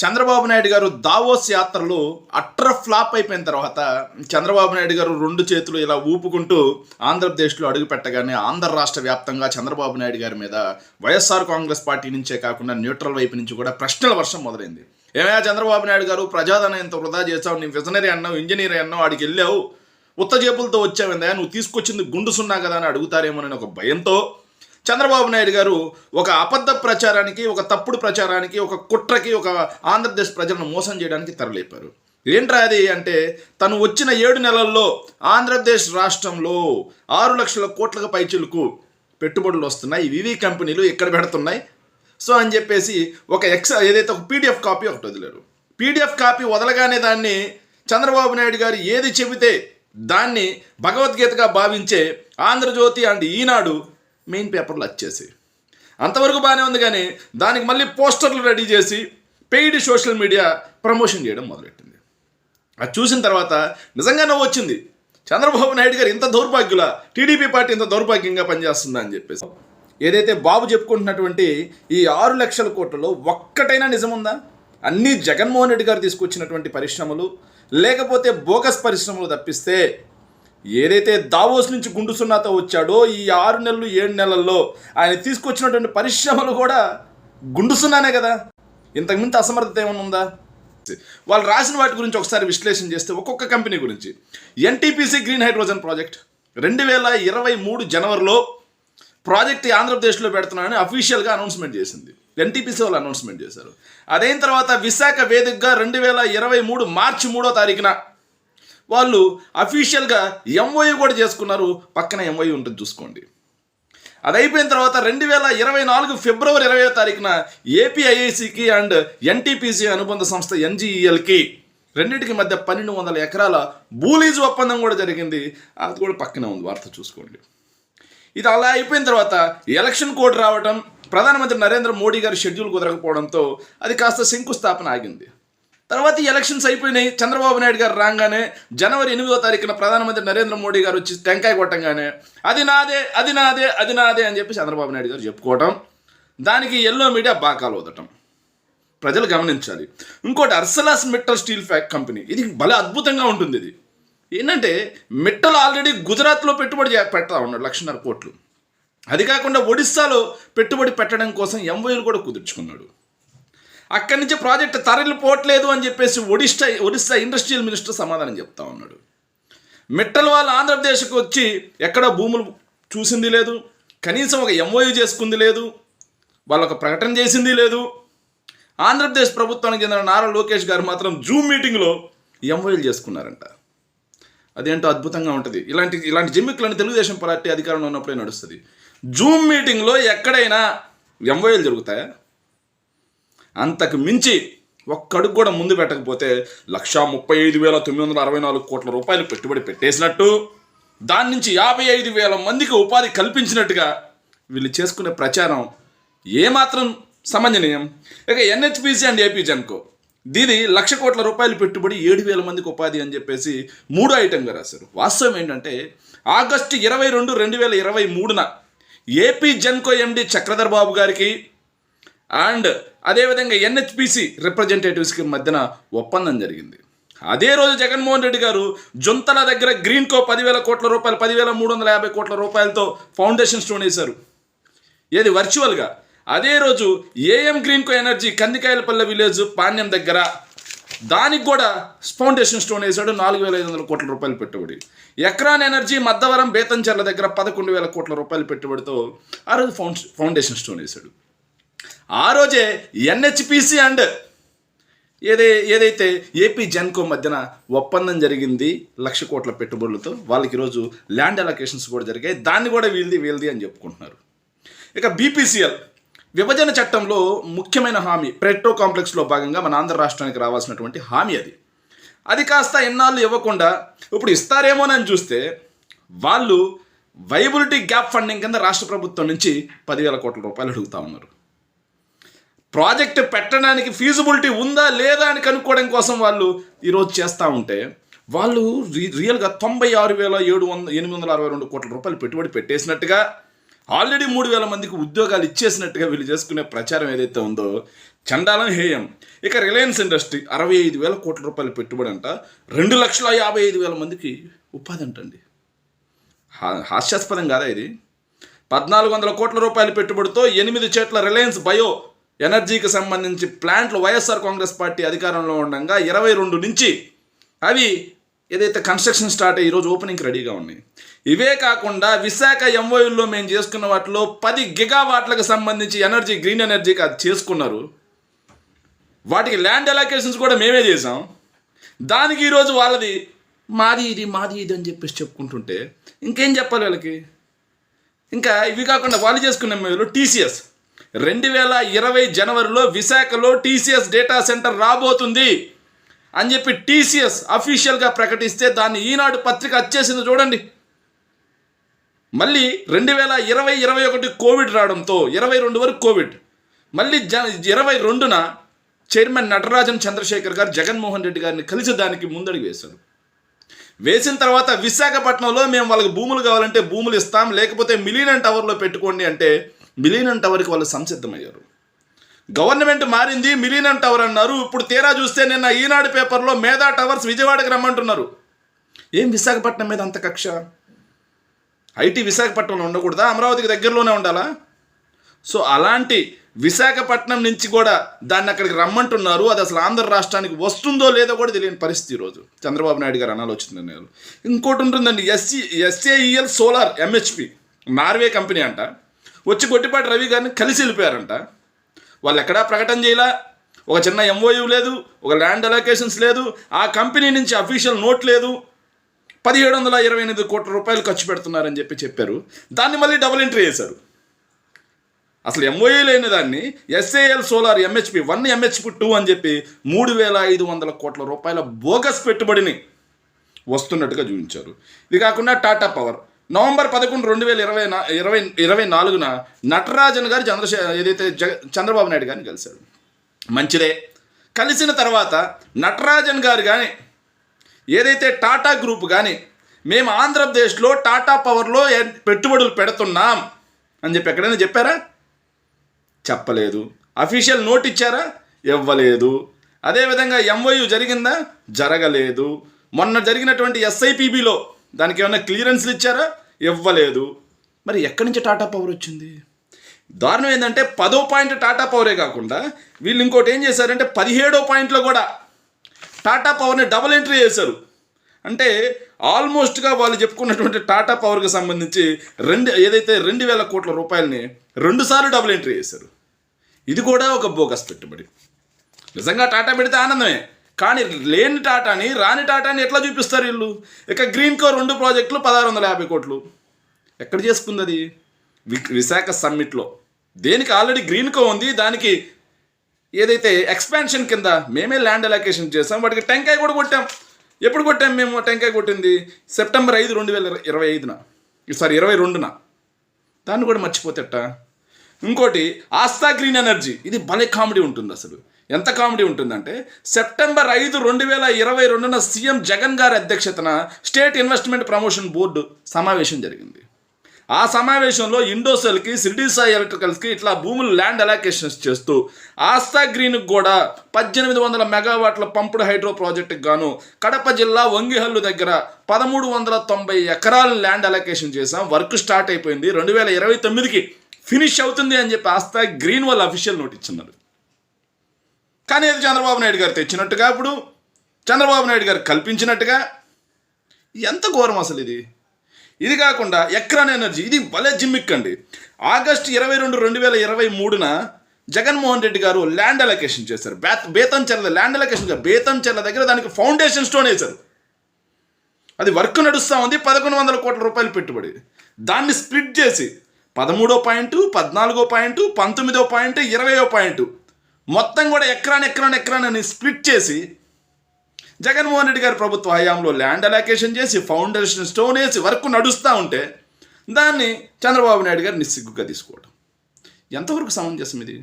చంద్రబాబు నాయుడు గారు దావోస్ యాత్రలు అట్ర ఫ్లాప్ అయిపోయిన తర్వాత చంద్రబాబు నాయుడు గారు రెండు చేతులు ఇలా ఊపుకుంటూ ఆంధ్రప్రదేశ్లో అడుగు పెట్టగానే ఆంధ్ర రాష్ట్ర వ్యాప్తంగా చంద్రబాబు నాయుడు గారి మీద వైఎస్ఆర్ కాంగ్రెస్ పార్టీ నుంచే కాకుండా న్యూట్రల్ వైపు నుంచి కూడా ప్రశ్నల వర్షం మొదలైంది. ఏమయ్యా చంద్రబాబు నాయుడు గారు ప్రజాధనం ఎంత వృధా చేసావు నీ విజనరీ అన్నావు ఇంజనీర్ అన్నావు ఆడికి వెళ్ళావు ఉత్త జేబులతో వచ్చావిందా నువ్వు తీసుకొచ్చింది గుండు సున్నా కదా అని అడుగుతారేమోనని ఒక భయంతో చంద్రబాబు నాయుడు గారు ఒక అబద్ధ ప్రచారానికి ఒక తప్పుడు ప్రచారానికి ఒక కుట్రకి ఒక ఆంధ్రప్రదేశ్ ప్రజలను మోసం చేయడానికి తరలేపారు. ఏంట్రా అది అంటే తను వచ్చిన ఏడు నెలల్లో ఆంధ్రప్రదేశ్ రాష్ట్రంలో ఆరు లక్షల కోట్లకు పైచిలకు పెట్టుబడులు వస్తున్నాయి. వివి కంపెనీలు ఎక్కడ పెడుతున్నాయి? సో అని చెప్పేసి ఒక ఎక్స్ ఏదైతే ఒక పీడిఎఫ్ కాపీ ఒకటి వదిలేరు. పీడిఎఫ్ కాపీ వదలగానే దాన్ని చంద్రబాబు నాయుడు గారు ఏది చెబితే దాన్ని భగవద్గీతగా భావించే ఆంధ్రజ్యోతి అండ్ ఈనాడు మెయిన్ పేపర్లు వచ్చేసి అంతవరకు బాగానే ఉంది కానీ దానికి మళ్ళీ పోస్టర్లు రెడీ చేసి పెయిడ్ సోషల్ మీడియా ప్రమోషన్ చేయడం మొదలెట్టింది. అది చూసిన తర్వాత నిజంగా నవ్వు వచ్చింది. చంద్రబాబు నాయుడు గారు ఇంత దౌర్భాగ్యుల టీడీపీ పార్టీ ఇంత దౌర్భాగ్యంగా పనిచేస్తుందా అని చెప్పేసి. ఏదైతే బాబు చెప్పుకుంటున్నటువంటి ఈ ఆరు లక్షల కోట్లలో ఒక్కటైనా నిజముందా అన్నీ జగన్మోహన్ రెడ్డి గారు తీసుకొచ్చినటువంటి పరిశ్రమలు లేకపోతే బోకస్ పరిశ్రమలు తప్పిస్తే ఏదైతే దావోస్ నుంచి గుండు సున్నాతో వచ్చాడో ఈ ఆరు నెలలు ఏడు నెలల్లో ఆయన తీసుకొచ్చినటువంటి పరిశ్రమలు కూడా గుండు సున్నానే కదా? ఇంతకుమింత అసమర్థత ఏమైనా ఉందా? వాళ్ళు రాసిన వాటి గురించి ఒకసారి విశ్లేషణ చేస్తే ఒక్కొక్క కంపెనీ గురించి. NTPC green hydrogen project. రెండు వేల ఇరవై మూడు జనవరిలో ప్రాజెక్ట్ ఆంధ్రప్రదేశ్లో పెడుతున్నానని అఫీషియల్గా అనౌన్స్మెంట్ చేసింది. ఎన్టీపీసీ వాళ్ళు అనౌన్స్మెంట్ చేశారు. అదైన తర్వాత విశాఖ వేదికగా రెండు వేల ఇరవై మూడు మార్చి మూడో తారీఖున వాళ్ళు అఫీషియల్గా ఎంఓయూ కూడా చేసుకున్నారు. పక్కన ఎంఓయూ ఉంటుంది చూసుకోండి. అది అయిపోయిన తర్వాత రెండు వేల ఇరవై నాలుగు ఫిబ్రవరి ఇరవై తారీఖున ఏపీఐఐసికి అండ్ ఎన్టీపీసీ అనుబంధ సంస్థ ఎన్జీఈఎల్కి రెండింటికి మధ్య పన్నెండు వందల ఎకరాల భూలీజు ఒప్పందం కూడా జరిగింది. అది కూడా పక్కనే ఉంది వార్త చూసుకోండి. ఇది అలా అయిపోయిన తర్వాత ఎలక్షన్ కోడ్ రావడం ప్రధానమంత్రి నరేంద్ర మోడీ గారి షెడ్యూల్ కుదరకపోవడంతో అది కాస్త శంకుస్థాపన ఆగింది. తర్వాత ఈ ఎలక్షన్స్ అయిపోయినాయి. చంద్రబాబు నాయుడు గారు రాగానే జనవరి ఎనిమిదో తారీఖున ప్రధానమంత్రి నరేంద్ర మోడీ గారు వచ్చి టెంకాయ కొట్టంగానే అది నాదే అది నాదే అది నాదే అని చెప్పి చంద్రబాబు నాయుడు గారు చెప్పుకోవటం. దానికి ఎల్లో మీడియా బాకాలు వదటం. ప్రజలు గమనించాలి. ఇంకోటి అర్సలాస్ మిట్టల్ స్టీల్ ఫ్యాక్ కంపెనీ. ఇది భలే అద్భుతంగా ఉంటుంది ఇది. ఏంటంటే మిట్టలు ఆల్రెడీ గుజరాత్లో పెట్టుబడి చే- పెడతా ఉన్నాడు లక్షన్నర కోట్లు. అది కాకుండా ఒడిస్సాలో పెట్టుబడి పెట్టడం కోసం ఎంవైలు కూడా కుదుర్చుకున్నాడు. అక్కడి నుంచి ప్రాజెక్ట్ తరలిపోవట్లేదు అని చెప్పేసి ఒడిస్టా ఒడిస్సా ఇండస్ట్రియల్ మినిస్టర్ సమాధానం చెప్తా ఉన్నాడు. మిట్టల వాళ్ళు ఆంధ్రప్రదేశ్కి వచ్చి ఎక్కడ భూములు చూసింది లేదు కనీసం ఒక ఎంఓయూ చేసుకుంది లేదు వాళ్ళు ఒక ప్రకటన చేసింది లేదు. ఆంధ్రప్రదేశ్ ప్రభుత్వానికి చెందిన నారా లోకేష్ గారు మాత్రం జూమ్ మీటింగ్లో ఎంఓయూలు చేసుకున్నారంట. అదేంటో అద్భుతంగా ఉంటుంది. ఇలాంటి ఇలాంటి జిమ్మిక్లను తెలుగుదేశం పార్టీ అధికారంలో ఉన్నప్పుడే నడుస్తుంది. జూమ్ మీటింగ్లో ఎక్కడైనా ఎంఓఏలు జరుగుతాయా? అంతకు మించి ఒక్కడుగు కూడా ముందు పెట్టకపోతే లక్షా ముప్పై ఐదు వేల తొమ్మిది వందల అరవై నాలుగు కోట్ల రూపాయలు పెట్టుబడి పెట్టేసినట్టు దాని నుంచి యాభై ఐదు వేల మందికి ఉపాధి కల్పించినట్టుగా వీళ్ళు చేసుకునే ప్రచారం ఏమాత్రం సమంజనీయం. ఇక ఎన్హెచ్పిసి అండ్ ఏపీ జన్కో దీని లక్ష కోట్ల రూపాయలు పెట్టుబడి ఏడు వేల మందికి ఉపాధి అని చెప్పేసి మూడో ఐటెంగా రాశారు. వాస్తవం ఏంటంటే ఆగస్టు ఇరవై రెండు రెండు వేల ఇరవై మూడున AP Genco MD Chakradhar Babu గారికి అండ్ అదేవిధంగా ఎన్హెచ్పిసి రిప్రజెంటేటివ్స్కి మధ్యన ఒప్పందం జరిగింది. అదే రోజు జగన్మోహన్ రెడ్డి గారు జొంతల దగ్గర గ్రీన్ కో పదివేల కోట్ల రూపాయలు పదివేల మూడు వందల యాభై కోట్ల రూపాయలతో ఫౌండేషన్ స్టోన్ వేశారు. ఏది వర్చువల్గా? అదే రోజు AM green co energy Kandikayalapalle village Panyam దగ్గర దానికి కూడా ఫౌండేషన్ స్టోన్ వేశాడు నాలుగు వేల ఐదు వందల కోట్ల రూపాయలు పెట్టుబడి. ఎక్రాన్ ఎనర్జీ మద్దవరం బేతంచెర్ల దగ్గర పదకొండు వేల కోట్ల రూపాయలు పెట్టుబడితో ఆ రోజు ఫౌండ్ ఫౌండేషన్ స్టోన్ వేశాడు. ఆ రోజే ఎన్హెచ్పిసి అండ్ ఏదే ఏదైతే ఏపీ జెన్కో మధ్యన ఒప్పందం జరిగింది లక్ష కోట్ల పెట్టుబడులతో వాళ్ళకి ఈరోజు ల్యాండ్ అలొకేషన్స్ కూడా జరిగాయి. దాన్ని కూడా వీళ్ళది వీళ్ళది అని చెప్పుకుంటున్నారు. ఇక బీపీసీఎల్ విభజన చట్టంలో ముఖ్యమైన హామీ పెట్రో కాంప్లెక్స్లో భాగంగా మన ఆంధ్ర రాష్ట్రానికి రావాల్సినటువంటి హామీ అది. అది కాస్త ఎన్నాళ్ళు ఇవ్వకుండా ఇప్పుడు ఇస్తారేమోనని చూస్తే వాళ్ళు వైబిలిటీ గ్యాప్ ఫండింగ్ కింద రాష్ట్ర ప్రభుత్వం నుంచి పదివేల కోట్ల రూపాయలు అడుగుతా ఉన్నారు. ప్రాజెక్ట్ పెట్టడానికి ఫీజిబిలిటీ ఉందా లేదా అని కనుక్కోవడం కోసం వాళ్ళు ఈరోజు చేస్తూ ఉంటే వాళ్ళు రీ రియల్గా తొంభై ఆరు వేల ఏడు వంద ఎనిమిది వందల అరవై రెండు కోట్ల రూపాయలు పెట్టుబడి పెట్టేసినట్టుగా ఆల్రెడీ మూడు వేల మందికి ఉద్యోగాలు ఇచ్చేసినట్టుగా వీళ్ళు చేసుకునే ప్రచారం ఏదైతే ఉందో చండాలం హేయం. ఇక రిలయన్స్ ఇండస్ట్రీ అరవై ఐదు వేల కోట్ల రూపాయలు పెట్టుబడి అంట రెండు లక్షల యాభై ఐదు వేల మందికి ఉపాధి అంటండి. హా- హాస్యాస్పదం కాదా ఇది? పద్నాలుగు వందల కోట్ల రూపాయల పెట్టుబడితో ఎనిమిది చెట్ల రిలయన్స్ బయో ఎనర్జీకి సంబంధించి ప్లాంట్లు వైఎస్ఆర్ కాంగ్రెస్ పార్టీ అధికారంలో ఉండగా ఇరవై రెండు నుంచి అవి ఏదైతే కన్స్ట్రక్షన్ స్టార్ట్ అయ్యి ఈరోజు ఓపెనింగ్కి రెడీగా ఉన్నాయి. ఇవే కాకుండా విశాఖ ఎంఓయూల్లో మేము చేసుకున్న వాటిలో పది గిగావాట్లకు సంబంధించి ఎనర్జీ గ్రీన్ ఎనర్జీకి అది చేసుకున్నారు. వాటికి ల్యాండ్ అలొకేషన్స్ కూడా మేమే చేసాం దానికి ఈరోజు వాళ్ళది మాది ఇది మాది ఇది అని చెప్పేసి చెప్పుకుంటుంటే ఇంకేం చెప్పాలి వాళ్ళకి? ఇంకా ఇవి కాకుండా వాళ్ళు చేసుకున్న మేలు టీసీఎస్. రెండు వేల ఇరవై జనవరిలో విశాఖలో టీసీఎస్ డేటా సెంటర్ రాబోతుంది అని చెప్పి టీసీఎస్ అఫీషియల్గా ప్రకటిస్తే దాన్ని ఈనాడు పత్రిక వచ్చేసింది చూడండి. మళ్ళీ రెండు వేల ఇరవై ఇరవై ఒకటి కోవిడ్ రావడంతో ఇరవై రెండు వరకు కోవిడ్. మళ్ళీ జ ఇరవై రెండున చైర్మన్ నటరాజన్ చంద్రశేఖర్ గారు జగన్మోహన్ రెడ్డి గారిని కలిసి దానికి ముందడుగు వేశారు. వేసిన తర్వాత విశాఖపట్నంలో మేము వాళ్ళకి భూములు కావాలంటే భూములు ఇస్తాం లేకపోతే మిలీనియన్ టవర్లో పెట్టుకోండి అంటే మిలీనం టవర్కి వాళ్ళు సంసిద్ధమయ్యారు. గవర్నమెంట్ మారింది మిలీనం టవర్ అన్నారు. ఇప్పుడు తీరా చూస్తే నిన్న ఈనాడు పేపర్లో మేధా టవర్స్ విజయవాడకి రమ్మంటున్నారు. ఏం విశాఖపట్నం మీద అంత కక్ష? ఐటీ విశాఖపట్నంలో ఉండకూడదా? అమరావతికి దగ్గరలోనే ఉండాలా? సో అలాంటి విశాఖపట్నం నుంచి కూడా దాన్ని అక్కడికి రమ్మంటున్నారు. అది అసలు ఆంధ్ర రాష్ట్రానికి వస్తుందో లేదో కూడా తెలియని పరిస్థితి ఈరోజు. చంద్రబాబు నాయుడు గారు అనాలోచన నేను ఇంకోటి ఉంటుందండి SC SAEL solar MHP Norway company అంట. వచ్చి గొట్టిపాటి రవి గారిని కలిసి వెళ్ళిపోయారంట. వాళ్ళు ఎక్కడా ప్రకటన చేయలా? ఒక చిన్న ఎంఓయూ లేదు ఒక ల్యాండ్ అలొకేషన్స్ లేదు ఆ కంపెనీ నుంచి అఫీషియల్ నోట్ లేదు. పదిహేడు వందల ఇరవై ఎనిమిది కోట్ల రూపాయలు ఖర్చు పెడుతున్నారని చెప్పి చెప్పారు. దాన్ని మళ్ళీ డబుల్ ఎంట్రీ చేశారు. అసలు ఎంఓఏ లేని దాన్ని SAEL solar MHP one MHP two అని చెప్పి మూడు వేల ఐదు వందల కోట్ల రూపాయల బోగస్ పెట్టుబడిని వస్తున్నట్టుగా చూపించారు. ఇది కాకుండా టాటా పవర్ నవంబర్ పదకొండు రెండు వేల ఇరవై ఇరవై ఇరవై నాలుగున నటరాజన్ గారు చంద్రశే ఏదైతే జగ చంద్రబాబు నాయుడు గారిని కలిశారు. మంచిదే. కలిసిన తర్వాత నటరాజన్ గారు కానీ ఏదైతే టాటా గ్రూప్ కానీ మేము ఆంధ్రప్రదేశ్లో టాటా పవర్లో పెట్టుబడులు పెడుతున్నాం అని చెప్పి ఎక్కడైనా చెప్పారా? చెప్పలేదు. అఫీషియల్ నోట్ ఇచ్చారా? ఇవ్వలేదు. అదేవిధంగా ఎంవయు జరిగిందా? జరగలేదు. మొన్న జరిగినటువంటి ఎస్ఐపిబిలో దానికి ఏమైనా క్లియరెన్స్లు ఇచ్చారా? ఇవ్వలేదు. మరి ఎక్కడి నుంచి టాటా పవర్ వచ్చింది? దారుణం ఏంటంటే పదో పాయింట్ టాటా పవరే కాకుండా వీళ్ళు ఇంకోటి ఏం చేశారంటే పదిహేడో పాయింట్లో కూడా టాటా పవర్ని డబుల్ ఎంట్రీ చేశారు. అంటే ఆల్మోస్ట్గా వాళ్ళు చెప్పుకున్నటువంటి టాటా పవర్కి సంబంధించి రెండు ఏదైతే రెండు వేల కోట్ల రూపాయలని రెండుసార్లు డబుల్ ఎంట్రీ చేశారు. ఇది కూడా ఒక బోగస్ పెట్టుబడి. నిజంగా టాటా పెడితే ఆనందమే. కానీ లేని టాటాని రాని టాటాని ఎట్లా చూపిస్తారు వీళ్ళు? ఇక గ్రీన్ కో రెండు ప్రాజెక్టులు పదహారు వందల యాభై కోట్లు. ఎక్కడ చేసుకుంది అది వి- విశాఖ సమ్మిట్లో. దేనికి ఆల్రెడీ గ్రీన్ కో ఉంది దానికి ఏదైతే ఎక్స్పాన్షన్ కింద మేమే ల్యాండ్ అలొకేషన్ చేసాం వాటికి టెంకాయ కూడా కొట్టాం. ఎప్పుడు కొట్టాం మేము టెంకాయ కొట్టింది? సెప్టెంబర్ ఐదు రెండు వేల ఇరవై ఐదున. సారీ ఇరవై రెండున. దాన్ని కూడా మర్చిపోతేట ఇంకోటి ఆస్థా గ్రీన్ ఎనర్జీ ఇది భలే కామెడీ ఉంటుంది అసలు. ఎంత కామెడీ ఉంటుందంటే సెప్టెంబర్ ఐదు రెండు వేల ఇరవై రెండున సీఎం జగన్ గారి అధ్యక్షతన స్టేట్ ఇన్వెస్ట్మెంట్ ప్రమోషన్ బోర్డు సమావేశం జరిగింది. ఆ సమావేశంలో ఇండోసెల్కి సిరిడి సాయి ఎలక్ట్రికల్స్కి ఇట్లా భూములు ల్యాండ్ అలాకేషన్స్ చేస్తూ ఆస్థా గ్రీన్కి కూడా పద్దెనిమిది వందల మెగావాట్ల పంపుడు హైడ్రో ప్రాజెక్టుకి గాను కడప జిల్లా వంగిహల్లు దగ్గర పదమూడు వందల తొంభై ఎకరాల ల్యాండ్ అలొకేషన్ చేసాం వర్క్ స్టార్ట్ అయిపోయింది. రెండు వేల ఇరవై తొమ్మిదికి ఫినిష్ అవుతుంది అని చెప్పి ఆస్థా గ్రీన్ వాళ్ళు అఫీషియల్ నోట్ ఇచ్చినారు కానీ అది చంద్రబాబు నాయుడు గారు తెచ్చినట్టుగా ఇప్పుడు చంద్రబాబు నాయుడు గారు కల్పించినట్టుగా ఎంత ఘోరం అసలు ఇది? ఇది కాకుండా ఎక్రాన్ ఎనర్జీ ఇది భలే జిమ్మిక్ అండి ఆగస్ట్ ఇరవై రెండు రెండు వేల ఇరవై మూడున జగన్మోహన్ రెడ్డి గారు ల్యాండ్ అలొకేషన్ చేశారు. బేత బేతంచెర్ల ల్యాండ్ అలొకేషన్ కాదు, బేతంచెర్ల దగ్గర దానికి ఫౌండేషన్ స్టోన్ వేశారు. అది వర్క్ నడుస్తూ ఉంది పదకొండు వందల కోట్ల రూపాయలు పెట్టుబడి. దాన్ని స్ప్లిట్ చేసి పదమూడో పాయింట్ పద్నాలుగో పాయింట్ పంతొమ్మిదో పాయింట్ ఇరవయో పాయింట్ మొత్తం కూడా ఎక్రాన్ ఎక్రాన్ ఎక్రాన్ స్ప్లిట్ చేసి జగన్మోహన్ రెడ్డి గారి ప్రభుత్వ హయాంలో ల్యాండ్ అలొకేషన్ చేసి ఫౌండేషన్ స్టోన్ వేసి వర్క్ నడుస్తూ ఉంటే దాన్ని చంద్రబాబు నాయుడు గారు నిస్సిగ్గుగా తీసుకోవడం ఎంతవరకు సమంజసం ఇది?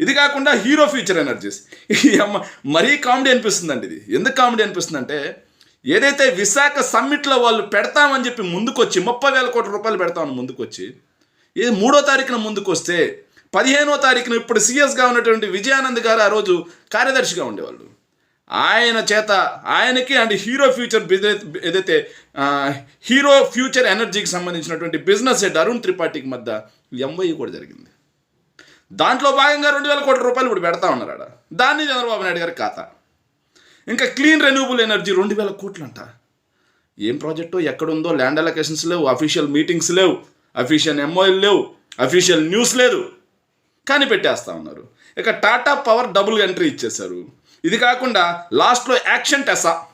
ఇది కాకుండా హీరో ఫ్యూచర్ ఎనర్జీస్ ఈ అమ్మ మరీ కామెడీ అనిపిస్తుందండి ఇది. ఎందుకు కామెడీ అనిపిస్తుందంటే ఏదైతే విశాఖ సమ్మిట్లో వాళ్ళు పెడతామని చెప్పి ముందుకొచ్చి ముప్పై వేల కోట్ల రూపాయలు పెడతామని ముందుకొచ్చి ఇది మూడో తారీఖున ముందుకొస్తే పదిహేనో తారీఖున ఇప్పుడు సీఎస్గా ఉన్నటువంటి విజయానంద్ గారు ఆ రోజు కార్యదర్శిగా ఉండేవాళ్ళు. ఆయన చేత ఆయనకి అండ్ హీరో ఫ్యూచర్ బిజినెస్ ఏదైతే హీరో ఫ్యూచర్ ఎనర్జీకి సంబంధించినటువంటి బిజినెస్ హెడ్ అరుణ్ త్రిపాఠికి మధ్య ఎంవై కూడా జరిగింది. దాంట్లో భాగంగా రెండు వేల కోట్ల రూపాయలు ఇప్పుడు పెడతా ఉన్నారు ఆడ. దాన్ని చంద్రబాబు నాయుడు గారి ఖాతా. ఇంకా క్లీన్ రెన్యూబుల్ ఎనర్జీ రెండు వేల కోట్లు అంట ఏం ప్రాజెక్టు ఎక్కడుందో ల్యాండ్ అలొకేషన్స్ లేవు అఫీషియల్ మీటింగ్స్ లేవు అఫీషియల్ ఎంఓఎల్ లేవు అఫీషియల్ న్యూస్ లేదు. కానీ పెట్టేస్తా ఉన్నారు. ఇక టాటా పవర్ డబుల్ ఎంట్రీ ఇచ్చేశారు. ఇది కాకుండా లాస్ట్లో యాక్షన్ టెసా.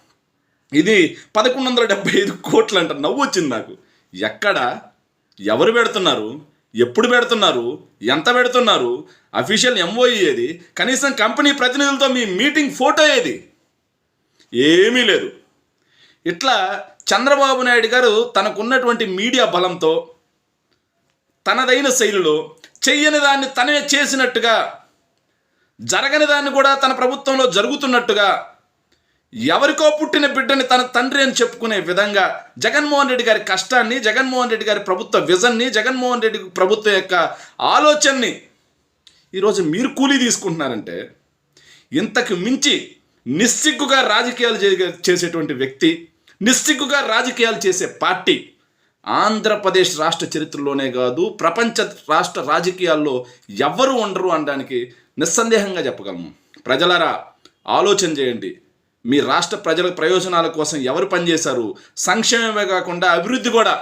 ఇది పదకొండు వందల డెబ్బై ఐదు కోట్లు అంట నవ్వు వచ్చింది నాకు. ఎక్కడ? ఎవరు పెడుతున్నారు? ఎప్పుడు పెడుతున్నారు? ఎంత పెడుతున్నారు? అఫీషియల్ ఎంఓఈ ఏది? కనీసం కంపెనీ ప్రతినిధులతో మీ మీటింగ్ ఫోటో ఏది? ఏమీ లేదు. ఇట్లా చంద్రబాబు నాయుడు గారు తనకున్నటువంటి మీడియా బలంతో తనదైన శైలిలో చెయ్యని దాన్ని తనే చేసినట్టుగా జరగని దాన్ని కూడా తన ప్రభుత్వంలో జరుగుతున్నట్టుగా ఎవరికో పుట్టిన బిడ్డని తన తండ్రి అని చెప్పుకునే విధంగా జగన్మోహన్ రెడ్డి గారి కష్టాన్ని జగన్మోహన్ రెడ్డి గారి ప్రభుత్వ విజన్ని జగన్మోహన్ రెడ్డి ప్రభుత్వం యొక్క ఆలోచనని ఈరోజు మీరు కూలీ తీసుకుంటున్నారంటే ఇంతకు మించి నిస్సిగ్గుగా రాజకీయాలు చే- చేసేటువంటి వ్యక్తి నిస్సిగ్గుగా రాజకీయాలు చేసే పార్టీ ఆంధ్రప్రదేశ్ రాష్ట్ర చరిత్రలోనే కాదు ప్రపంచ రాష్ట్ర రాజకీయాల్లో ఎవ్వరు ఉండరు అనడానికి నిస్సందేహంగా చెప్పగలము ప్రజలరా ఆలోచన చేయండి. మీ రాష్ట్ర ప్రజల ప్రయోజనాల కోసం ఎవరు పనిచేశారు? సంక్షేమమే కాకుండా అభివృద్ధి కూడా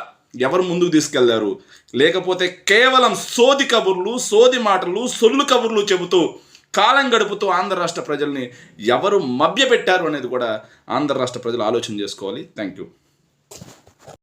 ఎవరు ముందుకు తీసుకెళ్ళారు? లేకపోతే కేవలం సోది కబుర్లు సోది మాటలు సొల్లు కబుర్లు చెబుతూ కాలం గడుపుతూ ఆంధ్ర రాష్ట్ర ప్రజల్ని ఎవరు మభ్యపెట్టారు అనేది కూడా ఆంధ్ర రాష్ట్ర ప్రజలు ఆలోచన చేసుకోవాలి. Thank you